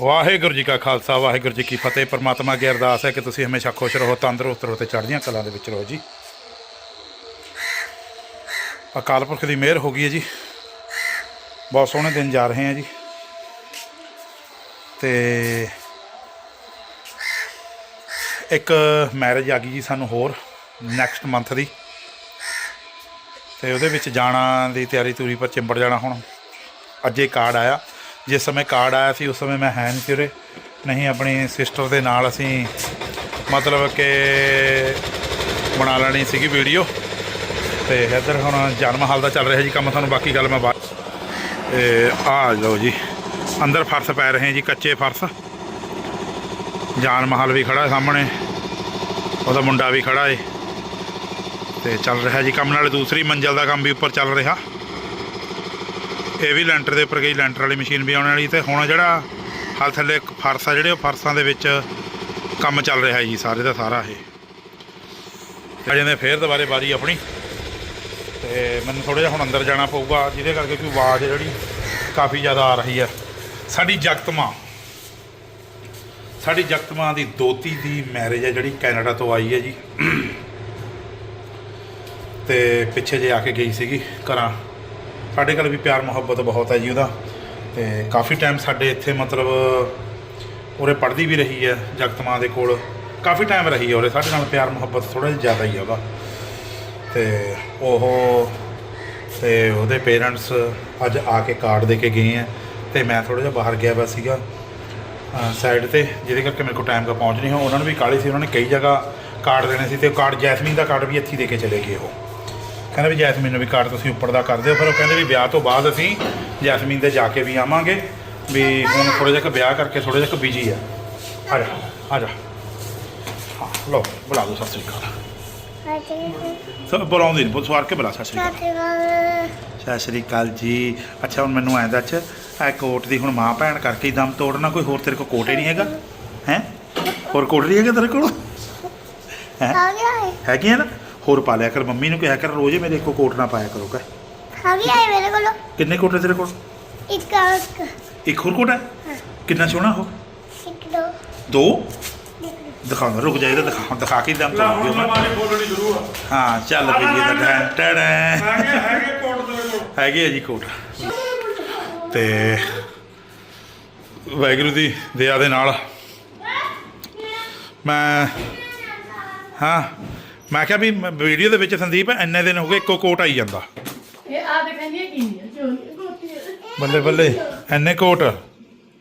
ਵਾਹਿਗੁਰੂ ਜੀ ਕਾ ਖਾਲਸਾ, ਵਾਹਿਗੁਰੂ ਜੀ ਕੀ ਫਤਿਹ। ਪਰਮਾਤਮਾ ਅੱਗੇ ਅਰਦਾਸ ਹੈ ਕਿ ਤੁਸੀਂ ਹਮੇਸ਼ਾ ਖੁਸ਼ ਰਹੋ, ਤੰਦਰੁਸਤ ਰਹੋ ਤੇ ਚੜ੍ਹਦੀਆਂ ਕਲਾਂ ਦੇ ਵਿੱਚ ਰਹੋ ਜੀ। ਅਕਾਲ ਪੁਰਖ ਦੀ ਮਿਹਰ ਹੋ ਗਈ ਹੈ ਜੀ। ਬਹੁਤ ਸੋਹਣੇ ਦਿਨ ਜਾ ਰਹੇ ਆ ਜੀ। ਤੇ ਇੱਕ ਮੈਰਿਜ ਆ ਗਈ ਜੀ ਸਾਨੂੰ ਹੋਰ ਨੈਕਸਟ ਮੰਥ ਦੀ। ਤੇ ਉਹਦੇ ਵਿੱਚ ਜਾਣਾ ਦੀ ਤਿਆਰੀ ਤੂਰੀ ਪਰ ਚਿੰਬੜ ਜਾਣਾ ਹੁਣ। ਅੱਜੇ ਕਾਰਡ ਆਇਆ। ਜਿਸ ਸਮੇਂ ਕਾਰਡ ਆਇਆ ਸੀ, ਉਸ ਸਮੇਂ ਮੈਂ ਹੈ ਨਹੀਂ ਸੀ ਉਰੇ। ਨਹੀਂ, ਆਪਣੀ ਸਿਸਟਰ ਦੇ ਨਾਲ ਅਸੀਂ ਮਤਲਬ ਕਿ ਬਣਾ ਲੈਣੀ ਸੀਗੀ ਵੀਡੀਓ ਤੇ ਇੱਧਰ ਹੁਣ ਜਨਮ ਹਾਲ ਦਾ ਚੱਲ ਰਿਹਾ ਜੀ ਕੰਮ, ਤੁਹਾਨੂੰ ਬਾਕੀ ਗੱਲ ਮੈਂ ਬਾਅਦ ਤੇ ਆ ਲਓ ਜੀ, ਅੰਦਰ ਫਰਸ਼ ਪੈ ਰਹੇ ਜੀ, ਕੱਚੇ ਫਰਸ਼। ਜਾਨ ਮਹਲ ਵੀ ਖੜਾ ਸਾਹਮਣੇ, ਉਹਦਾ ਮੁੰਡਾ ਵੀ ਖੜਾ ਏ। ਤੇ ਚੱਲ ਰਿਹਾ ਜੀ ਕੰਮ, ਨਾਲ ਦੂਸਰੀ ਮੰਜ਼ਲ ਦਾ ਕੰਮ ਵੀ ਉੱਪਰ ਚੱਲ ਰਿਹਾ। ਇਹ ਵੀ ਲੈਂਟਰ ਦੇ ਉੱਪਰ ਗਈ, ਲੈਂਟਰ ਵਾਲੀ ਮਸ਼ੀਨ ਵੀ ਆਉਣ ਵਾਲੀ ਤੇ ਹੁਣ ਜਿਹੜਾ ਹਾਲ ਥੱਲੇ ਫਰਸ਼ ਆ, ਜਿਹੜੇ ਉਹ ਫਰਸ਼ਾਂ ਦੇ ਵਿੱਚ ਕੰਮ ਚੱਲ ਰਿਹਾ ਜੀ, ਸਾਰੇ ਦਾ ਸਾਰਾ ਇਹ। ਅਜੇ ਨੇ ਫੇਰ ਦੁਬਾਰੇ ਵਾਰੀ ਆਪਣੀ। ਤੇ ਮੈਨੂੰ ਥੋੜਾ ਜਿਹਾ ਹੁਣ ਅੰਦਰ ਜਾਣਾ ਪਊਗਾ, ਜਿਹਦੇ ਕਰਕੇ ਕੋਈ ਆਵਾਜ਼ ਜਿਹੜੀ ਕਾਫੀ ਜ਼ਿਆਦਾ ਆ ਰਹੀ ਹੈ ਸਾਡੀ ਜਗਤ ਮਾਂ ਸਾਡੀ ਜਗਤ ਮਾਂ ਦੀ ਦੋਤੀ ਦੀ ਮੈਰਿਜ ਹੈ ਜਿਹੜੀ ਕੈਨੇਡਾ ਤੋਂ ਆਈ ਹੈ ਜੀ। ਤੇ ਪਿੱਛੇ ਜੇ ਆ ਕੇ ਗਈ ਸੀਗੀ ਘਰਾਂ। ਸਾਡੇ ਕੋਲ ਵੀ ਪਿਆਰ ਮੁਹੱਬਤ ਬਹੁਤ ਹੈ ਜੀ ਉਹਦਾ। ਤੇ ਕਾਫੀ ਟਾਈਮ ਸਾਡੇ ਇੱਥੇ ਮਤਲਬ ਉਰੇ ਪੜ੍ਹਦੀ ਵੀ ਰਹੀ ਹੈ, ਜਗਤ ਮਾਂ ਦੇ ਕੋਲ। ਕਾਫੀ ਟਾਈਮ ਰਹੀ ਹੈ ਉਰੇ, ਸਾਡੇ ਨਾਲ ਪਿਆਰ ਮੁਹੱਬਤ ਥੋੜਾ ਜਿਹਾ ਜ਼ਿਆਦਾ ਹੀ ਹੈ ਉਹਦਾ। ਤੇ ਉਹ ਤੇ ਉਹਦੇ ਪੇਰੈਂਟਸ ਅੱਜ ਆ ਕੇ ਕਾਰਡ ਦੇ ਕੇ ਗਏ ਆ ਤੇ ਮੈਂ ਥੋੜਾ ਜਿਹਾ ਬਾਹਰ ਗਿਆ ਵਾ ਸੀਗਾ ਸਾਈਡ ਤੇ, ਜਿਹਦੇ ਕਰਕੇ ਮੇਰੇ ਕੋਲ ਟਾਈਮ ਦਾ ਪਹੁੰਚ ਨਹੀਂ ਹੋ ਉਹਨਾਂ ਨੂੰ ਵੀ ਕਾਲੀ ਸੀ, ਉਹਨਾਂ ਨੇ ਕਈ ਜਗ੍ਹਾ ਕਾਰਡ ਦੇਣੇ ਸੀ ਤੇ ਉਹ ਕਾਰਡ ਜੈਸਮੀਨ ਦਾ ਕਾਰਡ ਵੀ ਇੱਥੇ ਦੇ ਕੇ ਚਲੇ ਗਏ ਉਹ। ਕਹਿੰਦੇ ਵੀ ਜੈਸਮੀਨ ਨੂੰ ਵੀ ਕਾਰਡ ਤੁਸੀਂ ਉੱਪਰ ਦਾ ਕਰ ਦਿਓ। ਫਿਰ ਉਹ ਕਹਿੰਦੇ ਵੀ ਵਿਆਹ ਤੋਂ ਬਾਅਦ ਅਸੀਂ ਜੈਸਮੀਨ ਦੇ ਜਾ ਕੇ ਵੀ ਆਵਾਂਗੇ। ਵੀ ਹੁਣ ਥੋੜਾ ਜਿਹਾ ਕੁ ਵਿਆਹ ਕਰਕੇ ਥੋੜਾ ਜਿਹਾ ਬਿਜ਼ੀ ਆ। ਆ ਜਾ ਆ ਜਾ। ਹਾਂ ਲੋ ਬੁਲਾ ਲਓ ਸਤਿ ਸ੍ਰੀ ਅਕਾਲ। ਸਭ ਬੁਲਾਉਂਦੇ ਨਹੀਂ ਬਹੁਤ ਸਵਾਰ ਕੇ ਬੁਲਾ ਸਤਿ ਸ੍ਰੀ ਅਕਾਲ। ਸਤਿ ਸ੍ਰੀ ਅਕਾਲ ਜੀ। ਅੱਛਾ ਹੁਣ ਮੈਨੂੰ ਐਂ ਦੱਸ ਇਹ ਕੋਟ ਦੀ ਹੁਣ ਮਾਂ ਭੈਣ ਕਰਕੇ ਹੀ ਦਮ ਤੋੜਨਾ ਕੋਈ ਹੋਰ ਤੇਰੇ ਕੋਲ ਕੋਟ ਹੀ ਨਹੀਂ ਹੈਗਾ? ਹੈ? ਹੋਰ ਕੋਟ ਨਹੀਂ ਹੈਗਾ ਤੇਰੇ ਕੋਲ? ਹੈ? ਹੈਗੀ ਆ ਨਾ? ਹੋਰ ਪਾ ਲਿਆ ਕਰ ਮੰਮੀ ਨੂੰ ਕਿਹਾ ਕਰ ਰੋਜ਼ ਮੇਰੇ ਇੱਕੋ ਕੋਟ ਨਾ ਪਾਇਆ ਕਰੋ ਕਹ। ਮੇਰੇ ਕੋਲ। ਕਿੰਨੇ ਕੋਟ ਤੇਰੇ ਕੋਲ? ਇੱਕ ਇੱਕ। ਹੋਰ ਕੋਟ ਹੈ। ਕਿੰਨਾ ਸੋਹਣਾ ਹੋ ਇੱਕ ਦੋ। ਦੋ? ਦਿਖਾ ਰੁਕ ਜਾਏਗਾ ਦਿਖਾ ਦਿਖਾ ਕੇ ਦਮ ਲਾ ਤੋੜ ਹੁਣ ਦਿਓ ਮੈਂ ਮਾਰੇ ਬੋਲਣੀ ਜ਼ਰੂਰ ਆ। ਹਾਂ ਚੱਲ ਪਈ ਇਹਦਾ ਡੈਂ ਟੜੈਂ ਹੈਗੇ ਹੈਗੇ ਕੋਟ ਦੇ ਕੋਲ। ਹੈਗੇ ਆ ਜੀ ਕੋਟ। ਤੇ ਵਾਹਿਗੁਰੂ ਦੀ ਦਇਆ ਦੇ ਨਾਲ ਮੈਂ ਹਾਂ ਮੈਂ ਕਿਹਾ ਵੀ ਵੀਡੀਓ ਦੇ ਵਿੱਚ ਸੰਦੀਪ ਇੰਨੇ ਦਿਨ ਹੋ ਗਏ ਇੱਕੋ ਕੋਟ ਆਈ ਜਾਂਦਾ। ਇਹ ਆ ਬੱਲੇ ਬੱਲੇ ਇੰਨੇ ਕੋਟ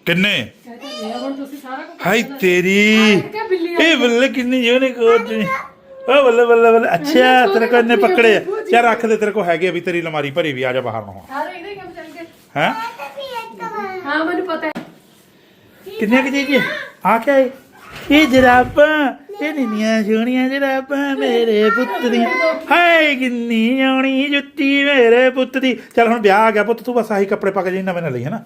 ਕਿੰਨੇ ਕਹਿੰਦੇ ਹੁਣ ਤੁਸੀਂ ਸਾਰਾ ਕੁਝ ਹਾਈ ਤੇਰੀ ਕਿ ਬਿੱਲੀ ਇਹ ਬੱਲੇ ਕਿੰਨੀ ਜਿਹਨੇ ਕੋਟ ਨੇ ਓ ਬੱਲੇ ਬੱਲੇ ਬੱਲੇ ਅੱਛਾ ਤੇਰੇ ਕੋਲ ਇੰਨੇ ਪਕੜੇ ਆ। ਯਾਰ ਰੱਖ ਦੇ ਤੇਰੇ ਕੋਲ ਹੈਗੇ ਆ ਵੀ ਤੇਰੀ ਲਮਾਰੀ ਭਰੀ ਵੀ ਆ ਜਾ ਬਾਹਰ ਨੂੰ ਹੁਣ। ਸਾਰੇ ਇਹਦੇ ਕੰਮ ਚੱਲ ਗਏ ਹੈ? ਹਾਂ ਮੈਨੂੰ ਪਤਾ ਹੈ। ਕਿੰਨੇ ਕਿ ਜੀ ਆ? ਕਿਆ ਹੈ? ਇਹ ਜਰਾਬਾਂ ਇਹ ਨੀਆਂ ਸੋਹਣੀਆਂ ਜਰਾਬਾਂ ਮੇਰੇ ਪੁੱਤ ਦੀਆਂ ਹਾਏ ਕਿੰਨੀ ਆਉਣੀ ਜੁੱਤੀ ਮੇਰੇ ਪੁੱਤ ਦੀ ਚੱਲ ਹੁਣ ਵਿਆਹ ਆ ਗਿਆ ਪੁੱਤ ਤੂੰ ਬਸ ਆਹੀ ਕੱਪੜੇ ਪਾ ਕੇ ਜੀ ਨਵੇਂ ਨਾ ਲਈ ਹਨਾ?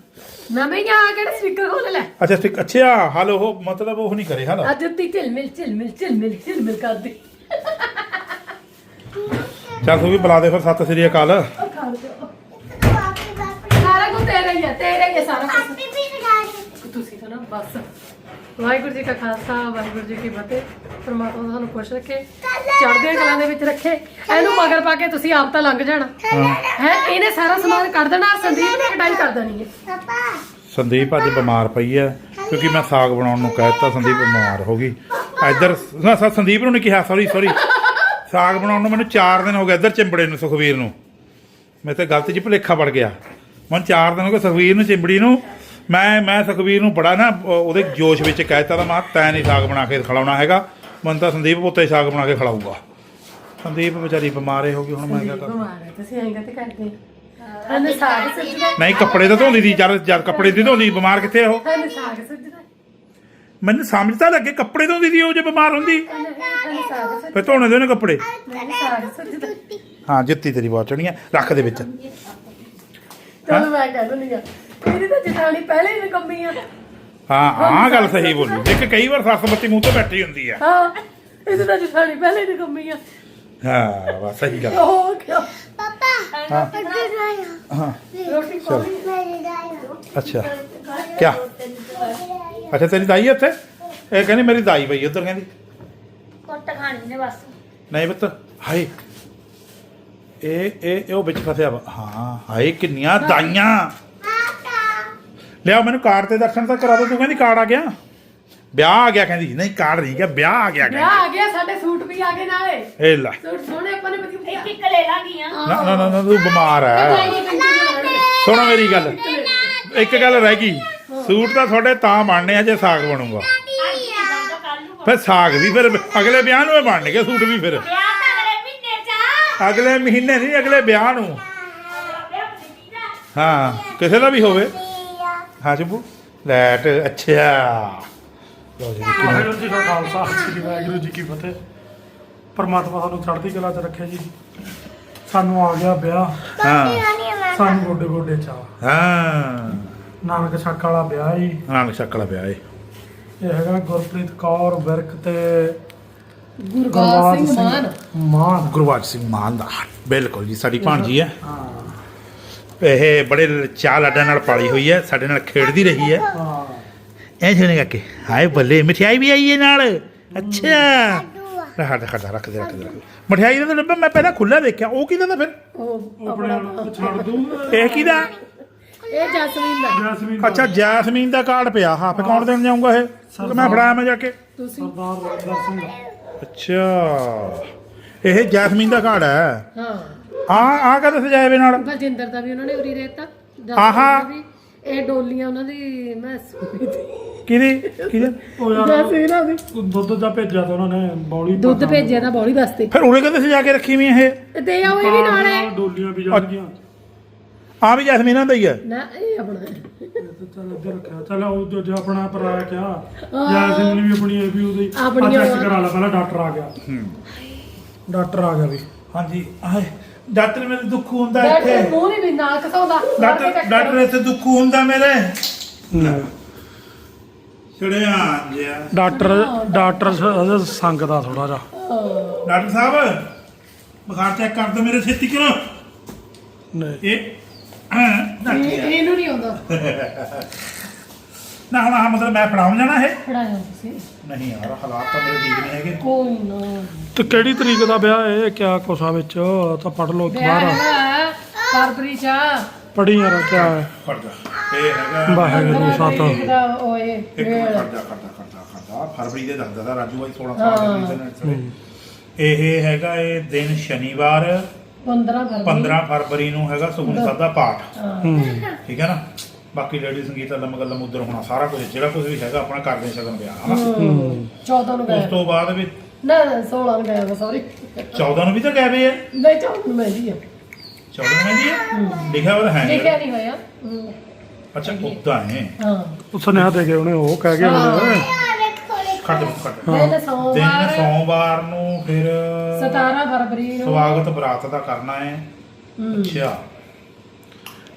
ਨਵੇਂ ਜਾਂ ਆ ਕਿਹੜਾ ਸਪੀਕਰ ਖੋਲ ਲੈ। ਅੱਛਾ ਠੀਕ ਅੱਛਾ ਹਾਲ ਉਹ ਮਤਲਬ ਉਹ ਨਹੀਂ ਕਰੇ ਹਾਲ ਅੱਜ ਤੀ ਝਿਲ ਮਿਲ ਝਿਲ ਮਿਲ ਝਿਲ ਮਿਲ ਝਿਲ ਮਿਲ ਕਰਦੀ ਚੱਲ ਤੂੰ ਵੀ ਬੁਲਾ ਦੇ ਫਿਰ ਸਤਿ ਸ੍ਰੀ ਅਕਾਲ। ਸਾਰਾ ਕੁਝ ਤੇਰਾ ਹੀ ਹੈ ਤੇਰਾ ਹੀ ਹੈ ਸਾਰਾ ਕੁਝ। ਤੁਸੀਂ ਤਾਂ ਨਾ ਬਸ। ਵਾਹਿਗੁਰੂ ਜੀ ਕਾ ਖਾਲਸਾ ਵਾਹਿਗੁਰੂ ਜੀ ਕੀ ਫਤਿਹ। ਪਰਮਾਤਮਾ ਤੁਹਾਨੂੰ ਖੁਸ਼ ਰੱਖੇ ਚੜ੍ਹਦੀਆਂ ਕਲਾਂ ਦੇ ਵਿੱਚ ਰੱਖੇ। ਇਹਨੂੰ ਮਗਰ ਪਾ ਕੇ ਤੁਸੀਂ ਆਪ ਤਾਂ ਲੰਘ ਜਾਣਾ। ਹੈ? ਇਹਨੇ ਸਾਰਾ ਸਮਾਨ ਕੱਢ ਦੇਣਾ ਸੰਦੀਪ ਨੇ ਕਟਾਈ ਕਰ ਦੇਣੀ ਹੈ। ਸੰਦੀਪ ਅੱਜ ਬਿਮਾਰ ਪਈ ਹੈ ਕਿਉਂਕਿ ਮੈਂ ਸਾਗ ਬਣਾਉਣ ਨੂੰ ਕਹਿ ਦਿੱਤਾ ਸੰਦੀਪ ਬਿਮਾਰ ਹੋ ਗਈ। ਇੱਧਰ ਨਾ ਸਾ ਸੰਦੀਪ ਨੂੰ ਨਹੀਂ ਕਿਹਾ ਸੌਰੀ ਸੌਰੀ ਸਾਗ ਬਣਾਉਣ ਨੂੰ ਮੈਨੂੰ 4 ਦਿਨ ਹੋ ਗਏ ਇੱਧਰ ਚਿੰਬੜੇ ਨੂੰ ਸੁਖਵੀਰ ਨੂੰ। ਮੇਰੇ ਤੇ ਗਲਤੀ ਜੀ ਭੁਲੇਖਾ ਪੜ ਗਿਆ। ਮੈਨੂੰ 4 ਦਿਨ ਹੋ ਗਏ ਸੁਖਵੀਰ ਨੂੰ ਚਿੰਬੜੀ ਨੂੰ। ਮੈਂ ਮੈਂ ਸੁਖਵੀਰ ਨੂੰ ਬੜਾ ਨਾ ਉਹ- ਉਹਦੇ ਜੋਸ਼ ਵਿੱਚ ਕਹਿ ਦਿੱਤਾ ਤਾਂ ਮੈਂ ਕਿਹਾ ਤੈਂ ਨਹੀਂ ਸਾਗ ਬਣਾ ਕੇ ਖਿਲਾਉਣਾ ਹੈਗਾ। ਮੈਨੂੰ ਤਾਂ ਸੰਦੀਪ ਪੁੱਤੇ ਸਾਗ ਬਣਾ ਕੇ ਖਿਲਾਊਗਾ। ਸੰਦੀਪ ਵਿਚਾਰੀ ਬਿਮਾਰੇ ਹੋ ਗਈ ਹੁਣ ਮੈਂ ਕੀ ਕਰਾਂ ਬਿਮਾਰ ਹੈ ਤੁਸੀਂ ਐਂ ਤੇ ਕਰਦੇ? ਹਨੇ ਸਾਗ ਸੱਜਦਾ ਨਹੀਂ ਕੱਪੜੇ ਤਾਂ ਧੋਂਦੀ ਸੀ ਜਦ ਜਦ ਕੱਪੜੇ ਦੀ ਧੋਂਦੀ ਬਿਮਾਰ ਕਿੱਥੇ ਉਹ? ਹਨੇ ਸਾਗ ਸੱਜਦਾ ਮੈਨੂੰ ਸਮਝ ਤਾਂ ਲੱਗੇ ਕੱਪੜੇ ਧੋਂਦੀ ਸੀ ਉਹ ਜੇ ਬਿਮਾਰ ਹੁੰਦੀ। ਹਨੇ ਸਾਗ ਸੱਜਦਾ ਫਿਰ ਧੋਣੇ ਦੇ ਨੇ ਕੱਪੜੇ। ਹਨੇ ਸਾਗ ਸੱਜਦਾ ਹਾਂ ਜੁੱਤੀ ਤੇਰੀ ਬਹੁਤ ਚੜੀਆਂ ਰੱਖ ਦੇ ਵਿੱਚ। ਚਲੋ ਮੈਂ ਕਹਿ ਦਿੰਦੀ ਆ। ਮੇਰੀ ਤਾਂ ਜਠਾਣੀ ਪਹਿਲੇ ਹੀ ਨਕੰਮੀ ਆ। ਹਾਂ ਹਾਂ ਗੱਲ ਸਹੀ ਬੋਲੀ। ਦੇਖ ਕਈ ਵਾਰ ਸੱਸ ਬੱਤੀ ਮੂੰਹ ਤੇ ਬੈਠੀ ਹੁੰਦੀ ਆ। ਹਾਂ ਇਹਦੀ ਤਾਂ ਜਠਾਣੀ ਪਹਿਲੇ ਹੀ ਨਕੰਮੀ ਆ। ਹਾਂ ਵਾ ਸਹੀ ਗੱਲ। ਉਹ ਕਿਉਂ ਅੱਛਾ। ਕਿਆ? ਅੱਛਾ ਤੇਰੀ ਦਾਈ ਹੈ ਉੱਥੇ? ਇਹ ਕਹਿੰਦੀ ਮੇਰੀ ਦਾਈ ਪਈ ਉਧਰ ਕਹਿੰਦੀ। ਕੁੱਟ ਖਾਣੀ ਨੇ ਬਸ। ਨਹੀਂ ਬਤ ਹਾਏ। ਇਹ ਇਹ ਉਹ ਵਿੱਚ ਫਸਿਆ ਵਾ। ਹਾਂ ਹਾਏ ਕਿੰਨੀਆਂ ਦਾਈਆਂ। ਲਿਆ ਮੈਨੂੰ ਕਾਰਡ ਤੇ ਦਰਸ਼ਨ ਤਾਂ ਕਰਾ ਦੋ ਤੂੰ ਕਹਿੰਦੀ ਕਾਰਡ ਆ ਗਿਆ। ਵਿਆਹ ਆ ਗਿਆ ਕਹਿੰਦੀ ਨਹੀਂ ਕਾਰਡ ਨਹੀਂ ਗਿਆ ਵਿਆਹ ਆ ਗਿਆ ਵਿਆਹ ਕਹਿੰਦੀ ਆ ਗਿਆ ਸਾਡੇ ਸੂਟ ਵੀ ਆ ਗਏ ਨਾਲੇ। ਇਹ ਲੈ। ਸੂਟ ਸੋਹਣੇ ਆਪਾਂ ਨੇ ਵਧੀਆ ਇੱਕ ਲੈ ਲਾਂਗੀਆਂ ਨਾ ਨਾ ਨਾ ਨਾ, ਤੂੰ ਬਿਮਾਰ ਹੈ ਸੁਣੋ ਮੇਰੀ ਗੱਲ। ਇੱਕ ਗੱਲ ਰਹਿ ਗਈ। ਸੂਟ ਤਾਂ ਤੁਹਾਡੇ ਤਾਂ ਬਣਨੇ ਆ ਜੇ ਸਾਗ ਬਣੂਗਾ। ਫਿਰ ਸਾਗ ਵੀ ਫਿਰ ਅਗਲੇ ਵਿਆਹ ਨੂੰ ਹੀ ਬਣਨਗੇ ਸੂਟ ਵੀ ਫਿਰ। ਅਗਲੇ ਮਹੀਨੇ ਨਹੀਂ ਅਗਲੇ ਵਿਆਹ ਨੂੰ। ਹਾਂ ਕਿਸੇ ਦਾ ਵੀ ਹੋਵੇ। ਹਾਂ ਚੁੱਪੂ ਲੈਟ ਅੱਛਾ ਲਓ ਜੀ ਕਿਵੇਂ- ਵਾਹਿਗੁਰੂ ਜੀ ਕਾ ਖਾਲਸਾ ਸ੍ਰੀ ਵਾਹਿਗੁਰੂ ਜੀ ਕੀ ਫਤਿਹ। ਪਰਮਾਤਮਾ ਸਾਨੂੰ ਚੜ੍ਹਦੀ ਕਲਾ 'ਚ ਰੱਖੇ ਜੀ। ਸਾਨੂੰ ਆ ਗਿਆ ਵਿਆਹ। ਹਾਂ। ਸਾਨੂੰ ਗੋਡੇ ਗੋਡੇ ਚਾ ਹਾਂ। ਨਾਨਕ ਛੱਕ ਵਾਲਾ ਵਿਆਹ ਜੀ। ਨਾਨਕ ਸ਼ਕਲ ਪਿਆ ਏ। ਇਹ ਹੈਗਾ ਗੁਰਪ੍ਰੀਤ ਕੌਰ ਵਿਰਕ ਤੇ ਗੁਰਬਾਜ ਸਿੰਘ ਮਾਨ। ਮਾਨ। ਗੁਰਵਾਜ ਸਿੰਘ ਮਾਨ ਦਾ। ਬਿਲਕੁਲ ਜੀ ਸਾਡੀ ਭਾਣਜੀ ਹੈ। ਹਾਂ। ਇਹ ਬੜੇ ਚਾਹ ਲਾਡਾਂ ਨਾਲ ਪਾਲੀ ਹੋਈ ਹੈ ਸਾਡੇ ਨਾਲ ਖੇਡਦੀ ਰਹੀ ਹੈ। ਹਾਂ। ਐ ਸੁਣੇ ਕਾਕੇ ਹਾਏ ਬੱਲੇ ਮਠਿਆਈ ਵੀ ਆਈ ਹੈ ਨਾਲ। ਅੱਛਾ। ਰੱਖ ਰੱਖ ਰੱਖ ਰੱਖ ਦੇ ਰੱਖ ਦੇ। ਮਠਿਆਈ ਦਾ ਡੱਬਾ ਮੈਂ ਪਹਿਲਾਂ ਖੁੱਲਾ ਦੇਖਿਆ ਉਹ ਕਿਹਦਾ ਦਾ ਫਿਰ? ਉਹ ਆਪਣੇ ਆਪ ਛੱਡ ਦੂੰ ਇਹ ਕਿਹਦਾ? ਇਹ ਜਸਮੀਨ ਦਾ। ਜੈਸਮੀਨ ਅੱਛਾ ਜੈਸਮੀਨ ਦਾ ਕਾਰਡ ਪਿਆ। ਹਾਂ ਫੇ ਕੌਣ ਦੇਣ ਜਾਊਗਾ ਇਹ? ਤੇ ਮੈਂ ਫੜਾਇਆ ਮੈਂ ਜਾ ਕੇ। ਤੁਸੀਂ। ਸਰਦਾਰ ਰਵਿੰਦਰ ਸਿੰਘ। ਅੱਛਾ। ਇਹ ਜੈਸਮੀਨ ਦਾ ਕਾਰਡ ਹੈ। ਹਾਂ। ਆ ਆ ਕਦੇ ਸਜਾਏ ਵੇ ਨਾਲ? ਬਲਜਿੰਦਰ ਦਾ ਵੀ ਉਹਨਾਂ ਨੇ ਉਰੀ ਰਹਿਤਾ ਆਹਾ। ਇਹ ਡੋਲੀਆਂ ਉਹਨਾਂ ਦੀ ਮੈਂ ਸੁਣੀ ਤੀ ਕਿਹਦੀ? ਕਿਹਦੇ? ਉਹ ਯਾਰ ਜਸਮੀਨ ਆ ਦੀ ਦੁੱਧ ਦਾ ਭੇਜਿਆ ਤਾਂ ਉਹਨਾਂ ਨੇ ਬੌਲੀ ਦੁੱਧ ਭੇਜਿਆ ਤਾਂ ਬੌਲੀ ਵਾਸਤੇ। ਫਿਰ ਉਹਨੇ ਕਦੇ ਸਜਾ ਕੇ ਰੱਖੀ ਵੀ ਇਹ? ਤੇ ਦੇ ਆਓ ਇਹ ਵੀ ਨਾਲ ਹੈ। ਡੋਲੀਆਂ ਵੀ ਜਾਣਗੀਆਂ ਆ ਵੀ ਜੈਸਮੀਨਾਂ ਦਾ ਹੀ ਹੈ। ਨਾ ਇਹ ਆਪਣਾ ਹੈ। ਚੱਲ ਇੱਧਰ ਰੱਖਿਆ। ਚੱਲ ਉਹ ਜੋ ਜੋ ਆਪਣਾ ਭਰਾ ਕਿਹਾ ਜੈਸਮੀਨ ਨੇ ਵੀ ਆਪਣੀ ਇਹ ਵੀ ਉਹਦੀ ਆਪਣੀ ਚੈੱਕ ਉਹ- ਕਰਾ ਲਾ ਪਹਿਲਾਂ ਡਾਕਟਰ ਆ ਗਿਆ। ਡਾਕਟਰ ਆ ਗਿਆ ਵੀ। ਹਾਂਜੀ ਆਏ। ਡਾਕਟਰ ਮੇਰੇ ਦੁੱਖ ਹੁੰਦਾ ਡਾਕਟਰ ਇੱਥੇ। ਮੂੰਹ ਨਹੀਂ ਵੀ ਨਾ ਕਸਾਉਂਦਾ ਡਾਕਟਰ ਡਾਕਟਰ ਇੱਥੇ ਦੁੱਖ ਹੁੰਦਾ ਮੇਰੇ। ਛੜਿਆ ਜਿਆ। ਡਾਕਟਰ ਡਾਕਟਰ ਸ- ਸੰਗਦਾ ਥੋੜਾ ਜਿਹਾ। ਡਾਕਟਰ ਸਾਹਿਬ ਬੁਖਾਰ ਚੈੱਕ ਕਰ ਦਿਓ ਮੇਰੇ ਛੇਤੀ ਕਰੋ। ਨਹੀਂ। ਇਹ ਹਾਂ, ਡਾਕਟਰ ਇਹਨੂੰ ਨਹੀਂ ਆਉਂਦਾ। ਨਾ ਹੁਣ ਆਹ ਮਤਲਬ ਮੈਂ ਪੜਾਉਣ ਜਾਣਾ ਹੈ ਪੜਾਇਆ ਤੁਸੀਂ। ਨਹੀਂ ਯਾਰ ਹਾਲਾਤ ਤਾਂ ਮੇਰੇ ਠੀਕ ਨਹੀਂ ਹੈਗੇ। ਕੋਈ ਨਾ। ਤੇ ਕਿਹੜੀ ਤਰੀਕ ਦਾ ਵਿਆਹ ਇਹ? ਕਿਆ ਕੋਸਾ ਵਿੱਚ? ਤਾਂ ਪੜ ਲਓ ਵਿਆਹ ਦੁਬਾਰਾ ਹੈਗਾ ਫਰਵਰੀ ਚ ਆ। ਪੜੀ ਯਾਰ ਕਿਆ ਹੈ? ਫੜ ਜਾ। ਇਹ ਹੈਗਾ ਵਾਹਿਗੁਰੂ ਪੰਦਰਾਂ ਸਤਿ। ਤਰੀਕ ਦਾ ਓਏ ਇੱਕ ਮਿੰਟ ਵੇਲ। ਖੜ ਜਾ ਖੜ ਜਾ ਖੜ ਜਾ ਖੜ ਜਾ। ਫਰਵਰੀ ਦੇ ਦੱਸਦਾ ਦਾ ਰਾਜੂ ਬਾਈ 16 ਸਾਲ ਦੇ internet ਤੇ। ਇਹ ਹੈਗਾ ਇਹ ਦਿਨ ਸ਼ਨੀਵਾਰ 15 ਫਰਵਰੀ। 15 ਫਰਵਰੀ ਨੂੰ ਹੈਗਾ ਸਾਹਿਬ ਦਾ ਪਾਠ। ਹੂੰ। ਠੀਕ ਹੈ ਨਾ? ਬਾਕੀ ਲੇਡੀ ਸੰਗੀਤ ਅਲਮ ਗੱਲਮ ਉਧਰ ਹੋਣਾ ਸਾਰਾ ਕੁਝ ਜਿਹੜਾ ਕੁਝ ਵੀ ਹੈਗਾ ਆਪਣਾ ਕਰਦੇ ਸ਼ਗਨ ਵਿਆਹ ਹਨਾ? ਹਮ, 14 ਨੂੰ ਉਸ ਗਏ ਤੋਂ ਬਾਅਦ ਵੀ ਨਾ ਨਾ, 16 ਨੂੰ ਗਏ ਸੌਰੀ 14 ਨੂੰ ਵੀ ਤਾਂ ਕਹਿ ਵੇ ਆ? ਨਹੀਂ 14 ਨੂੰ ਮਹਿੰਦੀ ਆ। 14 ਨੂੰ ਮਹਿੰਦੀ ਹੈ। ਲਿਖਿਆ ਹੋਇਆ ਹੈ? ਲਿਖਿਆ ਨਹੀਂ ਨਹੀਂ ਹੋਇਆ। ਹਮ, ਅੱਛਾ ਉਦਾਂ ਹੈ। ਹਾਂ। ਉਹ ਸੁਨੇਹਾ ਦੇ ਗਏ ਉਹਨੇ ਉਹ ਕਹਿ ਗਏ ਉਹਨੇ ਖੜ ਜਾ ਖੜ ਜਾ ਦਿਨ ਦਿਨ ਸੋਮਵਾਰ ਸੋਮਵਾਰ ਨੂੰ ਫਿਰ 17 ਫਰਵਰੀ ਨੂੰ। ਸਵਾਗਤ ਬਰਾਤ ਦਾ ਕਰਨਾ ਹੈ। ਅੱਛਾ।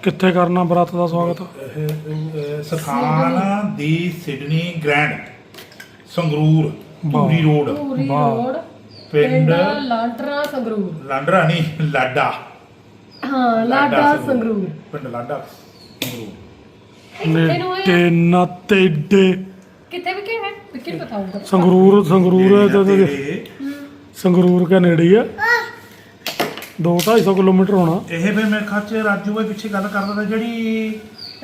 ਕਿੱਥੇ ਕਰਨਾ ਬਰਾਤ ਦਾ ਸਵਾਗਤ? ਇਹ, ਇਹ, ਸਥਾਨ ਦੀ Sydney grand Sangrur Dhuri road. Dhuri ਵਾਹ। ਰੋਡ ਪਿੰਡ ਪਿੰਡ ਲਾਂਟਰਾ ਸੰਗਰੂਰ। ਲਾਂਡਰਾ ਨਹੀਂ ਲਾਡਾ। ਹਾਂ ਲਾਡਾ ਸੰਗਰੂਰ। ਪਿੰਡ ਲਾਡਾ ਸੰਗਰੂਰ। ਕਿੱਥੇ ਨੂੰ ਹੈ ਤੇ ਨਾ ਤੇਡੇ ਕਿੱਥੇ ਵੀ ਹੈ ਵਿਕੀ ਪਤਾ ਹੋਊਗਾ ਸੰਗਰੂਰ ਸੰਗਰੂਰ ਹੈ ਤੇ- ਸੰਗਰੂਰ ਕੇ ਨੇੜੇ ਹੀ ਆ। 2-250 ਕਿਲੋਮੀਟਰ ਹੋਣਾ। ਇਹ ਫਿਰ ਮੇਰੇ ਖਿਆਲ ਚ ਰਾਜੂ ਬਾਈ ਪਿੱਛੇ ਗੱਲ ਕਰਦਾ ਤਾ ਜਿਹੜੀ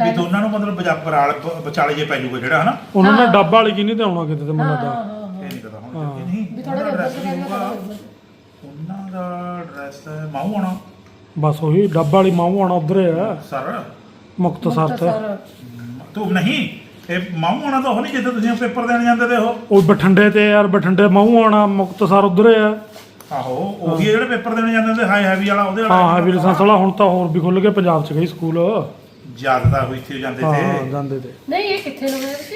ਵੀ ਦੋਨਾਂ ਨੂੰ ਮਤਲਬ ਬਜਾਪਰ ਵਾਲ ਵਿਚਾਲੇ ਜੇ ਪੈ ਜਾਊਗਾ ਜਿਹੜਾ ਹਨਾ? ਉਹਨਾਂ ਨੇ ਡੱਬਾ ਵਾਲੀ ਕੀ ਨਹੀਂ ਤੇ ਆਉਣਾ ਕਿਤੇ ਤੇ ਮੈਨੂੰ ਹਾਂ ਲੱਗਦਾ। ਹਾਂ ਹਾਂ ਇਹ ਨਹੀਂ ਪਤਾ ਹੁਣ ਕਿ ਨਹੀਂ। ਵੀ ਥੋੜਾ ਉਹਨਾਂ ਦਾ ਜਿਹਾ address ਉੱਧਰ ਹੋਊਗਾ। ਹੋਊਗਾ ਉਹਨਾਂ ਦਾ ਐਡਰੈਸ ਮਾਹੂ ਆਣਾ ਬਸ ਉਹੀ ਡੱਬਾ ਵਾਲੀ ਮਾਹੂ ਆਣਾ ਉਧਰ ਆ। ਸਰ। ਮੁਕਤਸਰ ਤੇ ਤੂੰ ਨਹੀਂ। ਇਹ ਮਾਹੂ ਆਣਾ ਤਾਂ ਉਹ ਨਹੀਂ ਜਿੱਥੇ ਤੁਸੀਂ ਪੇਪਰ ਦੇਣ ਜਾਂਦੇ ਤੇ ਉਹ। ਉਹ ਬਠਿੰਡੇ ਤੇ ਯਾਰ ਬਠਿੰਡੇ ਮਾਹੂ ਆਣਾ ਮੁਕਤਸਰ ਉਧਰ ਆ। ਆਹੋ ਉਹੀ ਆ ਜਿਹੜੇ ਪੇਪਰ ਦੇਣ ਜਾਂਦੇ ਤੇ ਹਾਈ ਹੈਵੀ ਵਾਲਾ ਉਹਦੇ ਹਾਂ ਹਾਂ ਵੀ ਲਾਇਸੈਂਸ ਵਾਲਾ ਹੁਣ ਤਾਂ ਹੋਰ ਵੀ ਖੁੱਲ ਗਏ ਪੰਜਾਬ ਚ ਕਈ ਸਕੂਲ। ਜ਼ਿਆਦਾ ਹੋਈ ਸੀ ਜਾਂਦੇ ਹਾਂ ਤੇ। ਜਾਂਦੇ ਤੇ। ਨਹੀਂ ਇਹ ਕਿੱਥੇ ਨੂੰ ਹੈ ਵਿਕੀ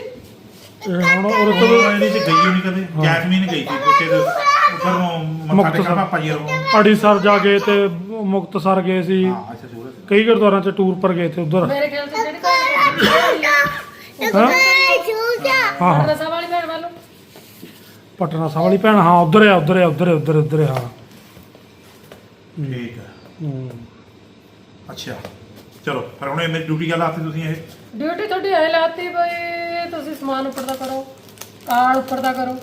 ਇਹ ਹੁਣ ਉਹ ਉਹ ਇਹਦੇ ਚ ਗਈ ਹੋਣੀ ਕਦੇ ਜੈਸਮੀਨ ਗਈ ਸੀ ਬੱਚੇ ਦੇ ਉੱਪਰ ਨੂੰ ਮੱਥਾ ਟੇਕਣ ਮੁਕਤਸਰ। ਪਾਪਾ ਜੀ ਨੂੰ ਅੜੀਸਰ ਜਾ ਗਏ ਤੇ ਮੁਕਤਸਰ ਗਏ ਸੀ। ਹਾਂ ਅੱਛਾ ਸੂਰਤ ਕਈ ਗੁਰਦੁਆਰਾਂ ਚ ਟੂਰ ਪਰ ਗਏ ਤੇ ਉਧਰ। ਮੇਰੇ ਖਿਆਲ ਤੇ ਜਿਹੜੀ ਕੋਈ ਹਾਂ? ਹਾਂ ਰਸਾ ਵਾਲੀ ਭੈਣ ਵੱਲੋਂ ਪਟਨਾ ਸਾਹਿਬ ਵਾਲੀ ਭੈਣ ਹਾਂ ਉਧਰ ਆ ਉਧਰ ਆ ਉਧਰ ਆ ਉਧਰ ਉਧਰ ਆ ਠੀਕ ਹੈ। ਹੂੰ। ਅੱਛਾ। ਚਲੋ ਫਿਰ ਹੁਣ ਇਹ ਮੇਰੀ ਡਿਊਟੀ ਗੱਲ ਆਤੀ ਤੁਸੀਂ ਇਹ? ਡਿਊਟੀ ਤੁਹਾਡੀ ਐ ਲਾਤੀ ਬਈ ਤੁਸੀਂ ਸਮਾਨ ਉੱਪਰ ਦਾ ਕਰੋ ਕਾਰਡ ਉੱਪਰ ਦਾ ਕਰੋ।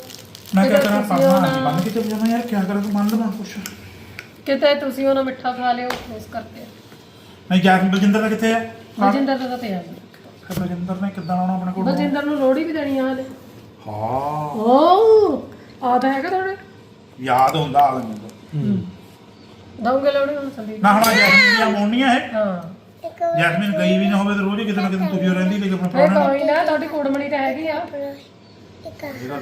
ਮੈਂ ਕਿਹਾ ਕਿਤੇ ਕਰਾਂ ਤੁਸੀਂ ਪਰਨਾ ਨਹੀਂ ਬੰਦ ਕਿਤੇ ਜਾਣਾ ਯਾਰ ਕੀ ਕਰਾਂ ਤੂੰ ਮੰਨ ਲਵਾਂ ਕੁਛ? ਕਿਤੇ ਤੁਸੀਂ ਉਹਨਾਂ ਮਿੱਠਾ ਖਾ ਲਿਓ ਉਸ ਕਰਕੇ। ਨਹੀਂ ਜੈਸਮੀਨ ਬਲਜਿੰਦਰ ਦਾ ਕਿੱਥੇ ਹੈ ਬਲਜਿੰਦਰ ਦਾ ਤਾਂ ਪਿਆ। ਨੀ। ਫਿਰ ਬਲਜਿੰਦਰ ਨੇ ਕਿੱਦਾਂ ਆਉਣਾ ਆਪਣੇ ਕੋਲ? ਬਲਜਿੰਦਰ ਨੂੰ ਲੋੜੀ ਵੀ ਦੇਣੀ ਆ ਹਲੇ। ਹਾਂ। ਓ ਆ ਤਾਂ ਹੈਗਾ ਤੁਹਾਡੇ? ਯਾਦ ਹੁੰਦਾ ਆ ਮੈਨੂੰ ਦਊਂਗੇ ਲੋੜੀ ਹੁਣ ਸੰਦੀਪ ਨਾ ਹੁਣ ਜੈਸਮੀਨ ਦੀਆਂ ਮੋੜਨੀਆਂ ਹੈ ਹਾਂ। ਜੈਸਮੀਨ ਗਈ ਵੀ ਨਾ ਹੋਵੇ ਤੇ ਰੋਜ਼ ਹੀ ਕਿਤੇ ਨਾ ਕਿਤੇ ਤੁਰੀ ਓ ਰਹਿੰਦੀ ਲੇਕਿਨ ਆਪਣੇ ਇਹ ਪ੍ਰਾਹੁਣੇ ਕੋਈ ਨਾ ਤੁਹਾਡੀ ਕੁੜਮਣੀ ਤਾਂ ਹੈਗੀ ਆ। ਨਾਲ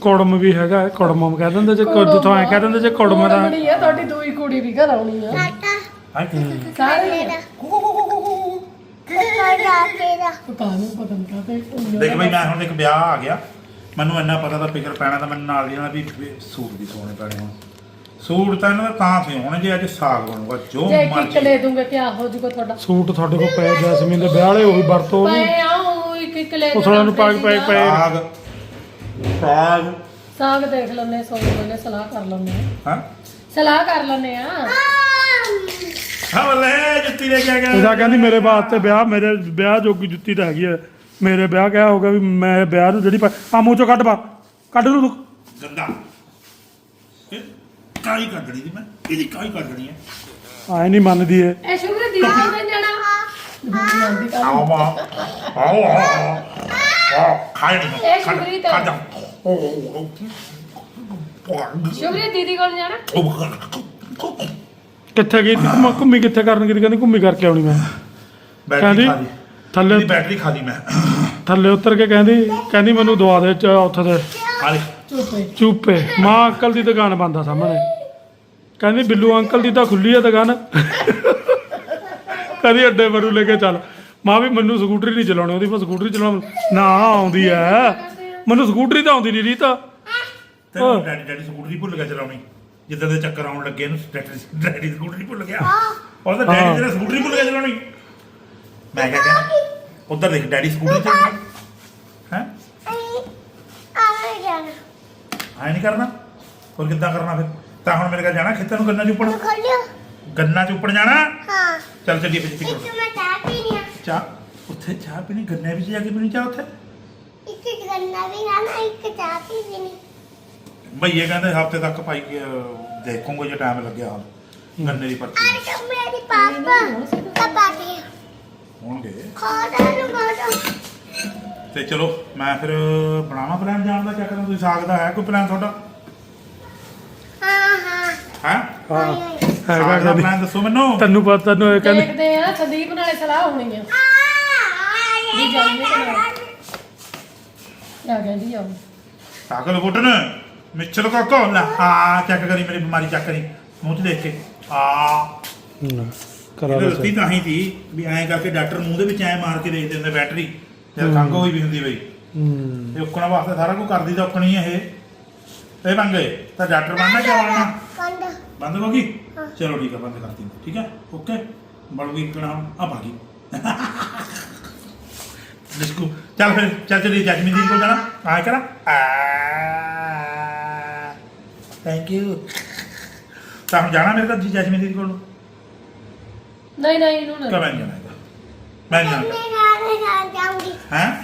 ਕੁੜਮ ਵੀ ਹੈਗਾ ਹੈ, ਕੁੜਮ ਕਹਿ ਦਿੰਦੇ ਜੇ ਜਿੱਥੋਂ ਐ ਕਹਿ ਦਿੰਦੇ ਜੇ ਕੁੜਮ ਦਾ। ਕੁੜਮਣੀ ਆ ਤੁਹਾਡੀ ਦੂਈ ਕੁੜੀ ਵੀ ਘਰ ਆਉਣੀ ਆ। ਹਾਂ ਸਾਰੇ। ਹੀ ਆ। ਕਾਹਨੂੰ ਪਤਾ ਨਹੀਂ ਕਾਤੇ ਦੇਖ ਬਈ ਮੈਂ ਹੁਣ ਇੱਕ ਵਿਆਹ ਆ ਗਿਆ। ਮੈਨੂੰ ਇੰਨਾ ਪਤਾ ਤਾਂ ਫਿਕਰ ਪੈਣਾ ਤਾਂ ਮੈਨੂੰ ਨਾਲ ਦੀ ਨਾਲ ਵੀ ਸੂਟ ਵੀ ਸੋਹਣੇ ਪੈਣੇ ਹੁਣ। ਸੂਟ ਤਾਂ ਇਹਨਾਂ ਦਾ ਤਾਂ ਸੇ ਹੋਣੇ ਜੇ ਅੱਜ ਸਾਗ ਬਣੂਗਾ ਜੋ ਜੇ ਮਰਜ਼ੀ। ਲੈ ਦੂੰਗੇ ਕੀ ਹੋ ਜੂਗਾ ਤੁਹਾਡਾ? ਸੂਟ ਤੁਹਾਡੇ ਕੋਲ ਪਏ ਜੈਸਮੀਨ ਦੇ ਵਿਆਹ ਵਾਲੇ ਉਹੀ ਵਰਤੋ ਉਹ ਵੀ ਪਏ ਆ ਉਹ ਇੱਕ ਇੱਕ ਲੈ ਉਹ ਥੋੜ੍ਹਾ ਨੂੰ ਪਾ ਕੇ ਪਏ- ਪਏ। ਸਾਗ। ਸਾਗ। ਸਾਗ ਦੇਖ ਲੈਣੇ ਸੌ ਲੈਣੇ ਸਲਾਹ ਕਰ ਲੈਣੇ ਹਾਂ। ਸਲਾਹ ਕਰ ਲੈਣੇ ਆ। ਹਾਂ ਲੈ ਜੁੱਤੀ ਲੈ ਕੇ ਆ ਗਿਆ। ਇਹਦਾ ਕਹਿੰਦੀ ਮੇਰੇ ਵਾਸਤੇ ਵਿਆਹ ਮੇਰੇ ਵਿਆਹ ਜੋਗੀ ਜੁੱਤੀ ਤਾਂ ਹੈਗੀ ਹੈ ਮੇਰੇ ਵਿਆਹ ਕਿਹਾ ਹੋਗਾ ਵੀ ਮੈਂ ਵਿਆਹ ਨੂੰ ਜਿਹੜੀ ਆ ਮੂੰਹ ਚੋਂ ਕੱਢ ਪਾ। ਕੱਢ ਨੂੰ ਤੂੰ। ਗੰਦਾ। ਇਹ ਕਾਈ ਕੱਢਣੀ ਦੀ ਮੈਂ? ਇਹਦੀ ਕਾਈ ਕੱਢਣੀ ਹੈ? ਆਏ ਨਹੀਂ ਮੰਨਦੀ ਏ ਇਹ ਸ਼ੁਕਰ ਦੀ ਨਾਲ ਨਹੀਂ ਜਾਣਾ। ਆਓ ਮਾ ਆਓ ਆਓ ਖਾਈ ਨਹੀਂ ਇਹ ਸ਼ੁਕਰੀ ਤਾਂ- ਖਾ ਜਾ। ਸ਼ੁਕਰੀ ਦੀਦੀ ਕੋਲ ਜਾਣਾ। ਕਿੱਥੇ ਗਈ? ਤੀ ਘੁੰਮ- ਘੁੰਮੀ ਕਿੱਥੇ ਕਰਨ ਗਈ? ਕਹਿੰਦੀ ਘੁੰਮੀ ਕਰਕੇ ਆਉਣੀ ਮੈਂ। ਬੈਟਰੀ ਕਹਿੰਦੀ ਖਾ ਲਈ। ਥੱਲੇ ਇਹਦੀ ਬੈਟਰੀ ਖਾ ਲਈ ਮੈਂ। ਥੱਲੇ ਉਤਰ ਕੇ ਕਹਿੰਦੀ ਕਹਿੰਦੀ ਮੈਨੂੰ ਦਵਾ ਦੇ ਚ ਉੱਥੇ ਦੇ। ਚੁੱਪੇ। ਚੂਪੇ। ਮਾਂ ਅੰਕਲ ਦੀ ਦੁਕਾਨ ਬੰਦ ਆ ਸਾਹਮਣੇ। ਕਹਿੰਦੀ ਬਿੱਲੂ ਅੰਕਲ ਦੀ ਤਾਂ ਖੁੱਲੀ ਆ ਦੁਕਾਨ। ਕਹਿੰਦੀ ਅੱਡੇ ਮਰੂ ਲੈ ਕੇ ਚੱਲ। ਮਾਂ ਵੀ ਮੈਨੂੰ ਸਕੂਟਰੀ ਨਹੀਂ ਚਲਾਉਣੀ ਉਹਦੀ ਮੈਂ ਸਕੂਟਰੀ ਚਲਾਉਣਾ ਨਾ ਆਉਂਦੀ ਐ। ਮੈਨੂੰ ਸਕੂਟਰੀ ਤਾਂ ਆਉਂਦੀ ਨਹੀਂ ਰੀਤ। ਤੇ ਡੈਡੀ ਡੈਡੀ ਸਕੂਟਰੀ ਭੁੱਲ ਗਿਆ ਚਲਾਉਣੀ। ਜਿੱਦਾਂ ਦੇ ਚੱਕਰ ਆਉਣ ਲੱਗੇ ਇਹਨੂੰ ਡੈਡੀ ਡੈਡੀ ਸਕੂਟਰੀ ਭੁੱਲ ਗਿਆ। ਉਹ ਤਾਂ ਡੈਡੀ ਹਾਂ। ਤੇਰਾ ਸਕੂਟਰੀ ਭੁੱਲ ਗਿਆ ਚਲਾਉਣੀ ਮੈਂ ਕਿਹਾ ਕਹਿੰਦਾ ਉਧਰ ਦੇਖ ਡੈਡੀ ਸਕੂਟਰੀ ਚਲਾਉਣੀ ਹੈ? ਐ ਨਹੀਂ ਕਰਨਾ? ਹੋਰ ਕਿੱਦਾਂ ਕਰਨਾ ਫਿਰ? ਤਾਂ ਹੁਣ ਮੇਰੇ ਕੋਲ ਜਾਣਾ ਖੇਤਾਂ ਨੂੰ ਗੰਨਾ ਚੁੱਪਣ? ਗੰਨਾ ਚੁੱਪਣ ਜਾਣਾ? ਚੱਲ ਚੱਲੀਏ ਫਿਰ ਜਿੱਥੇ ਚਾਹ ਉੱਥੇ ਚਾਹ ਪੀਣੀ? ਗੰਨੇ ਵਿੱਚ ਜਾ ਕੇ ਪੀਣੀ ਚਾਹ ਉੱਥੇ? ਭਈਏ ਕਹਿੰਦੇ ਹਫ਼ਤੇ ਤੱਕ ਭਾਈ ਅਹ, ਦੇਖੂੰਗਾ ਜੇ ਟਾਈਮ ਲੱਗਿਆ ਹਾਲ ਗੰਨੇ ਦੀ ਪਰਚੀ। ਹੋਣਗੇ। ਤੇ ਚਲੋ ਮੈਂ ਫਿਰ ਬਣਾਵਾਂ ਪਲਾਨ ਜਾਣ ਦਾ ਕਿਆ ਕਰਾਂ ਤੁਸੀਂ ਸਾਗ ਦਾ ਹੈ ਕੋਈ ਪਲਾਨ ਤੁਹਾਡਾ? ਹੈ ਹਾਂ। ਸਾਗ ਹੈਗਾ ਦਾ ਕਹਿੰਦੀ ਪਲਾਨ ਦੱਸੋ ਮੈਨੂੰ। ਤੈਨੂੰ ਪਤਾ ਤੈਨੂੰ ਇਹ ਕਹਿੰਦੀ ਦੇਖਦੇ ਆ ਸੰਦੀਪ ਨਾਲੇ ਸਲਾਹ ਹੋਣੀ ਆ। ਵੀ ਜਾਂਦੇ ਕਿ ਨਾ ਕਿਆ ਕਹਿੰਦੀ ਆ ਉਹ? ਸਾਗਲ ਬੁੱਟਨ ਮਿੱਛਲ ਕੋਕੋ ਲੈ। ਆ ਚੈੱਕ ਕਰੀ ਮੇਰੀ ਬਿਮਾਰੀ ਚੈੱਕ ਕਰੀ। ਮੂੰਹ 'ਚ ਦੇਖ ਕੇ। ਆ। ਨਾ, ਕਰਾ ਇਹ ਦੇ ਦੱਸੀ ਤਾਂ ਹੀ ਸੀ ਵੀ ਐਂ ਕਰਕੇ ਡਾਕਟਰ ਮੂੰਹ ਦੇ ਵਿੱਚ ਐਂ ਮਾਰ ਕੇ ਦੇਖ ਦਿੰਦੇ ਬੈਟਰੀ। ਜਦ ਖੰਘ ਹੋਈ ਵੀ ਹੁੰਦੀ ਬਈ। ਹੂੰ। ਤੇ ਉੱਕਣਾ ਵਾਸਤੇ ਸਾਰਾ ਕੁਝ ਕਰਦੀ ਤਾਂ ਉੱਕਣੀ ਇਹ। ਇਹ ਮੰਗੇ ਤਾਂ ਡਾਕਟਰ ਬਣਨਾ ਕਿਆ ਬਣਨਾ ਬੰਦ ਹੋ ਗਈ? ਚਲੋ ਠੀਕ ਹੈ ਬੰਦ ਕਰਤੀ ਠੀਕ ਹੈ ਓਕੇ। ਬੜੂਗੀ ਕਿਹੜਾ ਆ ਭਾਗੀ ਲਿਸਕੂ। ਚੱਲ ਫਿਰ ਚੱਲ ਚਲੀ ਜੈਸਮੀਨ ਦੀ ਕੋਲ ਜਾਣਾ। ਆ ਕਰਾ। ਥੈਂਕ ਯੂ ਤਾਂ ਹੁਣ ਜਾਣਾ ਮੇਰੇ ਤਾਂ ਜੀ ਜੈਸਮੀਨ ਦੀ ਕੋਲ? ਨਹੀਂ ਨਹੀਂ ਇਹਨੂੰ ਤਾਂ ਨਾ ਮੈਂ ਨਹੀਂ ਜਾਣਾ ਹੈਗਾ। ਮੈਂ ਨਹੀਂ ਜਾਣਾ। ਹੈ?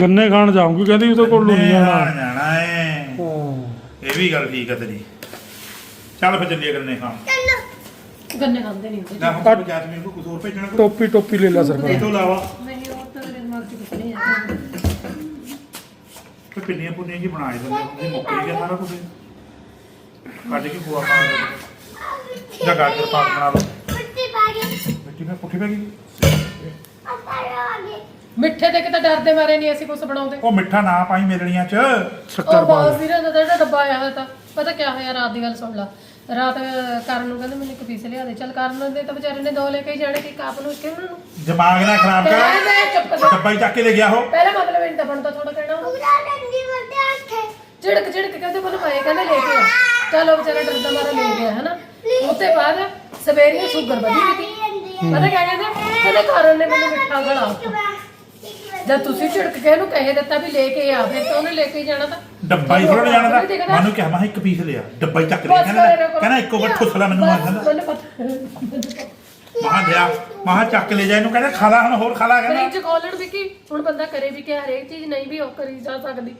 ਗੰਨੇ ਖਾਣ। ਜਾਊਂਗੀ ਕਹਿੰਦੀ ਉਹਦੇ ਕੋਲ ਨੂੰ ਨਹੀਂ ਜਾਣਾ। ਜਾਣਾ ਹੈ ਹਾਂ। ਇਹ ਵੀ ਗੱਲ ਠੀਕ ਹੈ ਤੇਰੀ। ਚੱਲ ਫਿਰ ਚੱਲੀਏ ਕਰਨੇ ਖਾਣ। ਗੰਨੇ ਖਾਂਦੇ ਨਹੀਂ ਹੁੰਦੇ। ਨਾ ਹੁਣ ਜੈਸਮੀਨ ਨੂੰ ਕੁਝ ਹੋਰ ਭੇਜਣਾ ਕੋਈ ਟੋਪੀ ਟੋਪੀ ਲੈ ਲੈ ਇਹ ਸਰਪੰਚ ਤੋਂ ਇਲਾਵਾ ਨਹੀਂ ਉਹ ਤਾਂ ਮੇਰੇ ਦਿਮਾਗ 'ਚ ਕੁਛ ਨਹੀਂ ਆ। ਕੋਈ ਪਿੰਨੀਆਂ ਪੁੰਨੀਆਂ ਜੀ ਬਣਾ ਦਿੰਦੇ ਹੁੰਦੇ ਮੁੱਕ ਹੀ ਗਿਆ ਸਾਰਾ ਕੁਝ ਕੱਢ ਕੇ ਖੋਆ ਪਾ ਦੇ ਜਾਂ ਗਾਜਰ ਪਾਕ ਬਣਾ ਲਓ। ਮਿੱਟੀ ਮੈਂ ਪੁੱਠੀ ਪੈ ਗਈ। ਮਿੱਠੇ ਦੇ ਕਿਤੇ ਡਰਦੇ ਮਾਰੇ ਨਹੀਂ ਅਸੀਂ ਕੁਝ ਬਣਾਉਂਦੇ। ਉਹ ਮਿੱਠਾ ਨਾ ਪਾਈ ਮੇਲਣੀਆਂ ਚ। ਸ਼ੱਕਰ ਉਹ ਪਾ ਬਾਸ ਵੀਰੇ ਦਾ ਜਿਹੜਾ ਡੱਬਾ ਆਇਆ ਹੋਇਆ ਤਾਂ ਪਤਾ ਕਿਆ ਹੋਇਆ ਰਾਤ ਦੀ ਗੱਲ ਸੁਣ ਲਾ। ਰਾਤ ਕਰਨ ਨੂੰ ਕਹਿੰਦੇ ਮੈਨੂੰ ਇੱਕ ਪੀਸ ਲਿਆ ਦੇ। ਚੱਲ ਕਰਨ ਦੇ ਤਾਂ ਵਿਚਾਰੇ ਨੇ ਦੋ ਲੈ ਕੇ ਹੀ ਜਾਣੇ ਕਿ ਕਾਪ ਨੂੰ ਕਿ ਉਹਨਾਂ ਨੂੰ। ਦਿਮਾਗ ਨਾ ਖਰਾਬ ਕਰ। ਮੈਂ ਚੁੱਪ ਕਰ ਡੱਬਾ ਹੀ ਚੱਕ ਕੇ ਲੈ ਗਿਆ ਉਹ। ਪਹਿਲਾਂ ਮਤਲਬ ਇਹਨਾਂ ਦਾ ਬਣਦਾ ਥੋੜਾ ਕਹਿਣਾ। ਝਿੜਕ ਝਿੜਕ ਕੇ ਉਹਦੇ ਕੋਲ ਪਾਏ ਕਹਿੰਦੇ ਲੈ ਕੇ ਆ। ਚਲੋ ਵਿਚਾਰਾ ਡਰਦਾ ਮਾਰਾ ਲੈ ਗਿਆ ਹਨਾ? ਉੱਤੇ ਬਾਅਦ ਸਵੇਰੇ ਸ਼ੂਗਰ ਵਧੀ ਤੀ ਪਤਾ ਕਿਆ ਕਹਿੰਦੇ? ਕਹਿੰਦੇ ਕਰਨ ਨੇ ਮੈਨੂੰ ਮਿੱਠਾ ਖੜਾ ਜਦ ਤੁਸੀਂ ਝਿੜਕ ਕੇ ਇਹਨੂੰ ਕਹੇ ਦਿੱਤਾ ਵੀ ਲੈ ਕੇ ਆ ਫਿਰ ਤਾਂ ਉਹਨੇ ਲੈ ਕੇ ਜਾਣਾ ਤਾਂ। ਡੱਬਾ ਹੀ ਥੋੜਾ ਜਾਣਾ ਦਿਖਦਾ। ਮੈਨੂੰ ਕਿਹਾ ਮੈਂ ਇੱਕ ਪੀਸ ਲਿਆ। ਡੱਬਾ ਹੀ ਚੱਕ ਲਿਆ। ਕਹਿੰਦਾ ਮੇਰੇ ਕਹਿੰਦਾ ਇੱਕੋ ਵਾਰ ਠੁੱਸ ਲੈ ਮੈਨੂੰ ਮੈਂ ਕਹਿੰਦਾ। ਮੈਨੂੰ ਲਿਆ ਮਹਾ ਚੱਕ ਲੈ ਜਾ ਇਹਨੂੰ ਕਹਿੰਦਾ ਖਾ ਲਾ ਹੁਣ ਹੋਰ ਖਾ ਲਾ ਕਹਿੰਦਾ। ਫ੍ਰਿਜ ਖੋਲਣ ਵੀ ਕੀ ਹੁਣ ਬੰਦਾ ਕਰੇ ਵੀ ਕਿ ਹਰੇਕ ਚੀਜ਼ ਨਹੀਂ ਵੀ ਉਹ ਕਰੀ ਜਾ ਸਕਦੀ।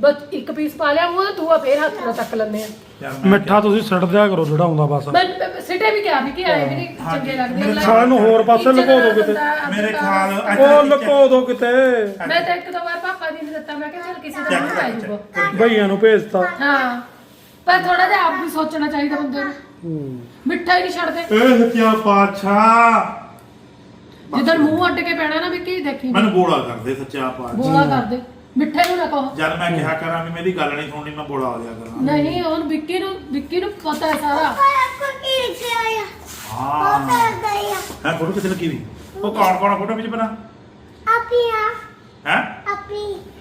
ਬਸ ਇੱਕ ਪੀਸ ਪਾ ਲਿਆ ਉਹ ਦੂਆ ਫੇਰ ਹੱਥ ਨਾਲ ਚੱਕ ਲੈਂਦੇ ਆ। ਯਾਰ ਮੈਂ ਮਿੱਠਾ ਤੁਸੀਂ ਛੱਡ ਦਿਆ ਕਰੋ ਜਿਹੜਾ ਆਉਂਦਾ ਬਸ। ਮੈਂ ਮੈਂ ਸਿੱਟੇ ਵੀ ਕਿਹਾ ਵੀ ਕਿ ਆਏ ਵੀ ਨਹੀਂ ਚੰਗੇ ਲੱਗਦੇ ਅਗਲਾ- ਸਾਲੇ ਨੂੰ ਹੋਰ ਪਾਸੇ ਇੱਜ਼ਤ ਲੁਕੋ ਦਿਓ ਕਿਤੇ। ਬੰਦਾ ਮੇਰੇ ਖਿਆਲ ਉਹ ਲੁਕੋ ਦੋ ਕਿਤੇ। ਮੈਂ ਤਾਂ ਇੱਕ ਦੋ ਵਾਰ ਪਾਪਾ ਜੀ ਨੇ ਦਿੱਤਾ ਮੈਂ ਕਿਹਾ ਚੱਲ ਕਿਸੇ ਦਾ ਚੱਕ ਨਹੀਂ ਆ ਚੱਕ ਜਾਊਗਾ। ਭਈਆਂ ਨੂੰ ਭੇਜਤਾ। ਹਾਂ ਪਰ ਥੋੜਾ ਜਿਹਾ ਆਪ ਵੀ ਸੋਚਣਾ ਚਾਹੀਦਾ ਬੰਦੇ ਨੂੰ। ਹੂੰ। ਮਿੱਠਾ ਹੀ ਨਹੀਂ ਛੱਡਦੇ। ਇਹ ਸੱਚਾ ਪਾਤਸ਼ਾਹ? ਜਿੱਦਾਂ ਮੂੰਹ ਅੱਡ ਕੇ ਪੈਣਾ ਨਾ ਵੀ ਕੀ ਦੇਖੀ। ਮੈਨੂੰ ਬੋਲਾ ਕਰਦੇ ਸੱਚਾ ਪਾਤਸ਼ਾਹ। ਬੋਲਾ ਕਰਦੇ। ਮਿੱਠੇ ਨੂੰ ਨਾ ਕਹੋ। ਜਦ ਮੈਂ ਕਿਹਾ ਕਰਾਂ ਵੀ ਮੇਰੀ ਗੱਲ ਨਹੀਂ ਸੁਣਨੀ ਮੈਂ ਬੋਲਾ ਆ ਜਾ ਕਰਾਂ। ਨਹੀਂ ਉਹਨ ਵਿੱਕੀ ਨੂੰ ਵਿੱਕੀ ਨੂੰ ਪਤਾ ਹੈ ਸਾਰਾ। ਹਾਂ। ਹੈ ਫੋਟੋ ਕਿੱਥੇ ਲੱਗੀ ਵੀ ਉਹ ਕੌਣ ਕੌਣ ਫੋਟੋ ਵਿੱਚ ਬਣਾ? ਹੈ?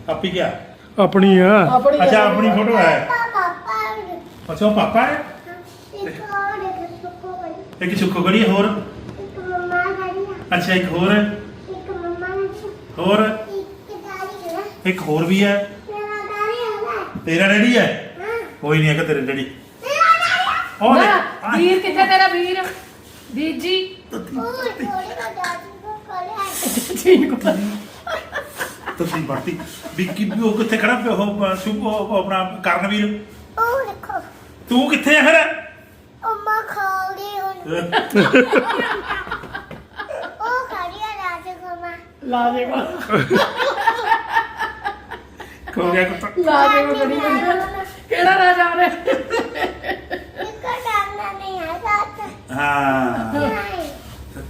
ਆਪੀ। ਗਿਆ ਆਪਣੀ ਆ। ਆਪਣੀ ਅੱਛਾ ਆਪਣੀ ਫੋਟੋ ਹੈ। ਅੱਛਾ ਉਹ ਪਾਪਾ ਹੈ? ਇੱਕ ਸੁੱਖੋ ਗੜੀ ਹੋਰ? ਅੱਛਾ ਇੱਕ ਹੋਰ? ਹੈ ਹੋਰ? ਇੱਕ ਹੋਰ ਵੀ ਹੈ ਤੇਰਾ ਡੈਡੀ ਹੈ। ਕੋਈ ਨਹੀਂ ਹੈਗਾ ਤੇਰੇ ਡੈਡੀ। ਉਹ ਦੇਖ ਵੀਰ ਕਿੱਥੇ ਤੇਰਾ ਵੀਰ? ਵੀਰ ਜੀ। ਠੀਕ ਹੋ। ਤੁਸੀਂ ਬਾਤੀ ਵਿੱਕੀ ਵੀ ਉਹ ਕਿੱਥੇ ਖੜਾ ਪਿਆ? ਉਹ ਸੁਭ ਉਹ ਆਪਣਾ ਕਰਨਵੀਰ। ਤੂੰ ਕਿੱਥੇ ਹੈ ਫਿਰ? ਲਾ ਦੇਗਾ ਹੋ ਗਿਆ ਕੁੱਤਾ। ਲਾ ਦੇਗਾ ਬੜੀ ਬੰਦਾ ਕਿਹੜਾ ਰਾਜਾ ਆ ਰਿਹਾ ਹਾਂ।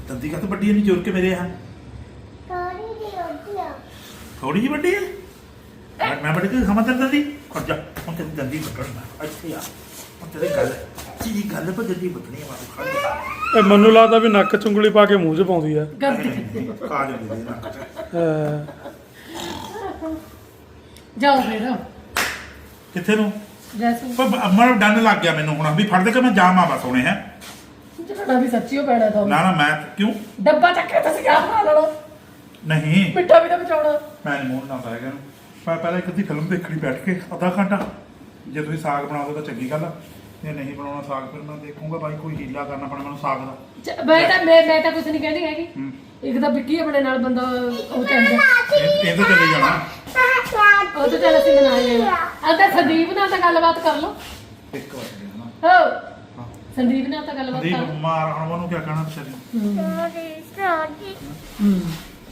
ਤੰਦੀ ਕਾ ਤਾਂ ਵੱਡੀ ਨਹੀਂ ਜੋਰ ਕੇ ਮੇਰੇ ਹਾਂ ਥੋੜੀ ਜਿਹੀ ਵੱਡੀ ਹੈ ਮੈਂ- ਵੱਡੀ ਕਿ ਸਮਝ ਤੰਦੀ? ਖੜ ਜਾ। ਹੁਣ ਤੇਰੀ ਦੰਦੀ ਵੱਟਣਾ ਅੱਛਾ ਯਾਰ ਹੁਣ ਤੇਰੇ ਗੱਲ। ਚੀਜ਼ ਗੱਲ ਪਰ ਦੰਦੀ ਵੱਟਣੀ ਹੈ ਮਾਰੂ ਖੜ ਇਹ ਮੈਨੂੰ ਲੱਗਦਾ ਵੀ ਨੱਕ ਚੁੰਗਲੀ ਪਾ ਕੇ ਮੂੰਹ 'ਚ ਪਾਉਂਦੀ ਆ। ਗੰਦੀ ਕਾ ਜਾਂਦੀ ਦੇ ਨੱਕ ਚ। ਅਹ ਜਾਓ ਫਿਰ। ਕਿੱਥੇ ਨੂੰ? ਜੈਸੂ। ਪਰ ਅਮਰ ਡੰਨ ਲੱਗ ਗਿਆ ਮੈਨੂੰ ਹੁਣ ਵੀ ਫੜ ਦੇ ਕੇ ਮੈਂ ਜਾਵਾਂ ਬਸ ਹੁਣੇ ਹੈ? ਜਿਹੜਾ ਵੀ ਸੱਚੀ ਹੋ ਪੈਣਾ ਤਾਂ ਨਾ ਨਾ ਮੈਂ ਕਿਉਂ? ਡੱਬਾ ਚੱਕ ਕੇ ਤੁਸੀਂ ਬਣਾ ਲੈਣਾ। ਨਹੀਂ। ਮਿੱਠਾ ਵੀ ਤਾਂ ਬਚਾਉਣਾ। ਮੈਂ ਨਹੀਂ ਮੂੰਹ ਨਾ ਹੈਗਾ ਨੂੰ ਮੈਂ ਪਹਿਲਾਂ ਇੱਕ ਅੱਧੀ ਫਿਲਮ ਦੇਖਣੀ ਬੈਠ ਕੇ ਅੱਧਾ ਘੰਟਾ। ਜੇ ਤੁਸੀਂ ਸਾਗ ਬਣਾਓਗੇ ਤਾਂ ਚੰਗੀ ਗੱਲ ਆ। ਜੇ ਨਹੀਂ ਬਣਾਉਣਾ ਸਾਗ ਫਿਰ ਮੈਂ ਦੇਖੂੰਗਾ ਭਾਈ ਕੋਈ ਹੀਲਾ ਕਰਨਾ ਪੈਣਾ ਮੈਨੂੰ ਸਾਗ ਦਾ। ਚ- ਮੈਂ ਤਾਂ ਮੈਂ ਮੈਂ ਤਾਂ ਕੁਝ ਨਹੀਂ ਕਹਿੰਦੀ ਹੈਗੀ। ਇੱਕ ਤਾਂ ਵਿੱਕੀ ਆਪਣੇ ਨਾਲ ਬੰਦਾ ਉਹ ਚੱਲਦਾ ਇਹ ਇਹ ਤਾਂ ਚਲੇ ਜਾਣਾ। ਉਹ ਤਾਂ ਚੱਲ ਅਸੀਂ ਬਣਾਏ ਆ ਅੰਦਰ ਸੰਦੀਪ ਨਾਲ ਤਾਂ ਗੱਲਬਾਤ ਕਰ ਲਓ। ਇੱਕ ਵਾਰ ਨਾ ਹੋ। ਹਾਂ। ਸੰਦੀਪ ਨਾਲ ਤਾਂ ਗੱਲਬਾਤ ਦੀ ਕਰ ਮਾਰ ਹੁਣ ਉਹਨੂੰ ਕੀ ਕਹਿਣਾ ਵਿਚਾਰੀ ਨੂੰ? ਹੂੰ।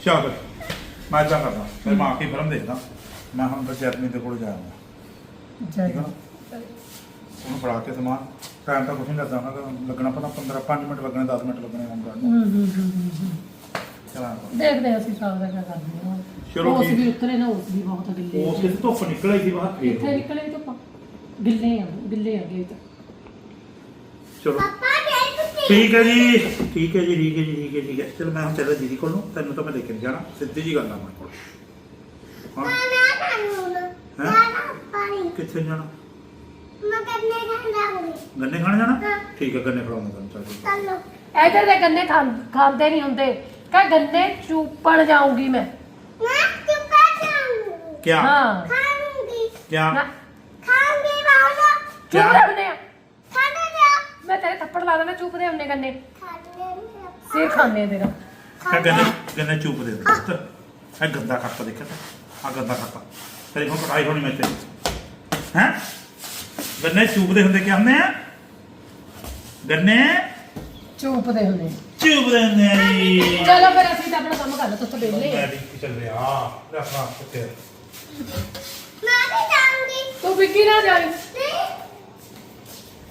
ਚੱਲ। ਮੈਂ ਇਦਾਂ ਕਰਦਾ। ਫਿਰ ਮੈਂ ਆ ਕੇ ਫਿਲਮ ਦੇਖਦਾ। ਮੈਂ ਹੁਣ ਆਦਮੀ ਦੇ ਕੋਲ ਜਾਵਾਂਗਾ ਠੀਕ ਆ? ਉਹਨੂੰ ਫੜਾ ਕੇ ਸਮਾਨ। ਟਾਈਮ ਤਾਂ ਕੁਝ ਨਹੀਂ ਲੱਗਦਾ ਉਹਨਾਂ ਦਾ ਲੱਗਣਾ ਪਤਾ 15 5 ਮਿੰਟ ਲੱਗਣੇ 10 ਮਿੰਟ ਲੱਗਣੇ ਹੋਣਗੇ। ਹੂੰ ਹੂੰ ਹੂੰ, ਹੂੰ ਚਲਾਂ। ਦੇਖਦੇ ਹਾਂ ਅਸੀਂ ਸਾਲ ਦਾ ਕੀ ਕਰਦੇ ਹਾਂ। ਚਲੋ ਉਸ ਠੀਕ। ਵੀ ਉਤਰੇ ਨਾ ਉਸ ਵੀ ਬਹੁਤ ਗਿੱਲੇ ਉਸ ਕਿਤੇ ਧੁੱਪ ਨਿਕਲ ਆਈ ਸੀ ਬਾਹਰ ਫੇਰ ਨਿਕਲੇ ਧੁੱਪ? ਗਿੱਲੇ ਆ ਗਿੱਲੇ ਆ ਗਏ ਤਾਂ ਚਲੋ ਠੀਕ ਹੈ ਜੀ ਠੀਕ ਹੈ ਜੀ ਠੀਕ ਹੈ ਜੀ ਠੀਕ ਹੈ ਠੀਕ ਹੈ। ਚਲ ਮੈਂ ਹੁਣ ਚੱਲਾਂ ਦੀਦੀ ਕੋਲ। ਨੂੰ ਤੈਨੂੰ ਤਾਂ ਮੈਂ ਲੈ ਕੇ ਨਹੀਂ ਜਾਣਾ। ਸਿੱਧੀ ਜੀ ਗੱਲ ਆ ਮੇਰੇ ਕੋਲ। ਹਾਂ? ਕਿੱਥੇ ਜਾਣਾ? ਗੰਨੇ ਖਾਣ ਜਾਣਾ? ਹਾਂ। ਠੀਕ ਹੈ ਗੰਨੇ ਖੜਾਉਣਾ ਤੈਨੂੰ ਚੱਲ ਇਧਰ ਦੇ ਗੰਨੇ ਖਾਂ- ਖਾਂਦੇ ਨਹੀਂ ਹੁੰਦੇ। ਕਹ ਗੰਨੇ ਚੂਪਣ ਜਾਊਂਗੀ ਮੈਂ। ਕਿਆ? ਹਾਂ। ਕਿਆ? ਨਾ। ਕਿਆ? ਚੂਪਦੇ ਹੁੰਦੇ ਆ ਮੈਂ ਤੇਰੇ ਥੱਪੜ ਲਾ ਦੇਣਾ ਚੂਪਦੇ ਹੁੰਦੇ ਗੰਨੇ। ਸਿਰ ਖਾਂਦੇ ਤੇਰਾ। ਮੈਂ ਗੰਨੇ ਗੰਨੇ ਚੂਪ ਦੇ ਦੇ ਪੁੱਤ। ਇਹ ਗੰਦਾ ਕਰਤਾ ਦੇਖਿਆ ਤਾਂ। ਆ ਗੰਦਾ ਕਰਤਾ ਤੇਰੀ ਹੁਣ ਪੜਾਈ ਹੋਣੀ ਮੈਂ ਤੇ ਹੈ? ਗੰਨੇ ਚੂਪਦੇ ਹੁੰਦੇ ਕਿਆ ਹੁੰਦੇ ਆ? ਗੰਨੇ ਚੂਪਦੇ ਹੁੰਦੇ ਚੂਪਦੇ ਹੁੰਦੇ ਆ ਜੀ। ਚਲੋ ਫਿਰ ਅਸੀਂ ਤਾਂ ਆਪਣਾ ਕੰਮ ਕਰ ਲਓ ਤੁੱਥੇ ਵਿਹਲੇ ਆ। ਮੈਂ ਵੀ ਚੱਲ ਰਿਹਾ ਲੈ ਆਪਣਾ ਕਿੱਥੇ ਤੂੰ ਵਿੱਕੀ ਨਾ ਜਾਈ